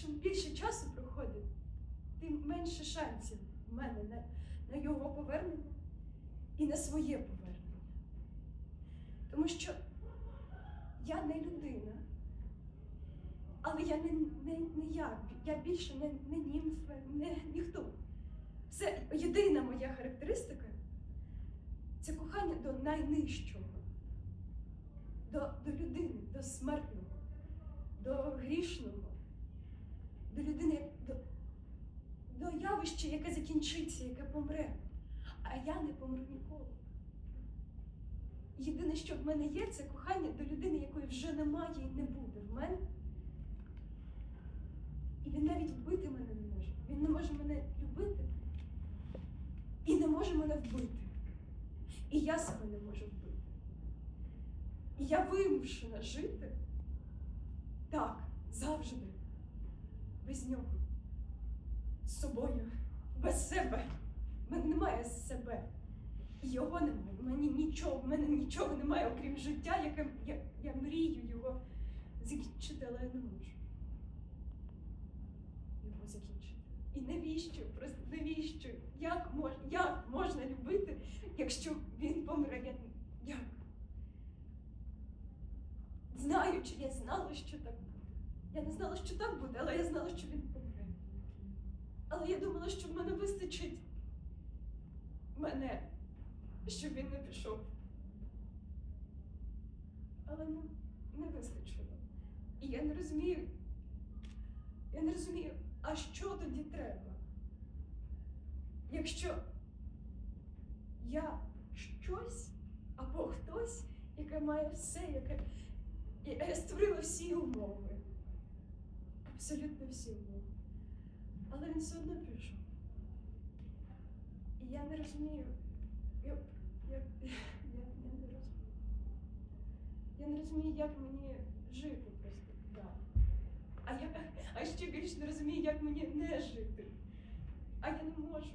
чим більше часу проходить, тим менше шансів в мене на, на його повернення і на своє повернення. Тому що я не людина, але я не, не, не я. Я більше не, не німфа, не ніхто. Все єдина моя характеристика це кохання до найнижчого, до, до людини, до смертного, до грішного, до людини, як- до, до явища, яке закінчиться, яке помре. А я не помру ніколи. Єдине, що в мене є, це кохання до людини, якої вже немає і не буде в мене. І він навіть вбити мене не може. Він не може мене любити і не може мене вбити. І я себе не можу вбити. І я вимушена жити так, завжди, без нього, з собою, без себе. В мене немає себе. Його немає. В мені нічого, в мене нічого немає, окрім життя, яке я, я мрію його закінчити, але я не можу. Його закінчити. І навіщо? Просто навіщо? Як, мож, як можна любити, якщо він помре? Я, як? Знаючи, я знала, що так буде. Я не знала, що так буде, але я знала, що він помре. Але я думала, що в мене вистачить мене, щоб він не пішов. Але ну, не вистачило. І я не розумію. Я не розумію, а що тоді треба? Якщо я щось або хтось, яке має все, яке я створила всі умови. Абсолютно всі умови. Але він все одно пішов. І я не розумію. Я, я, я, я не розумію. Я не розумію, як мені жити просто Да. А я а ще більше не розумію, як мені не жити. А я не можу.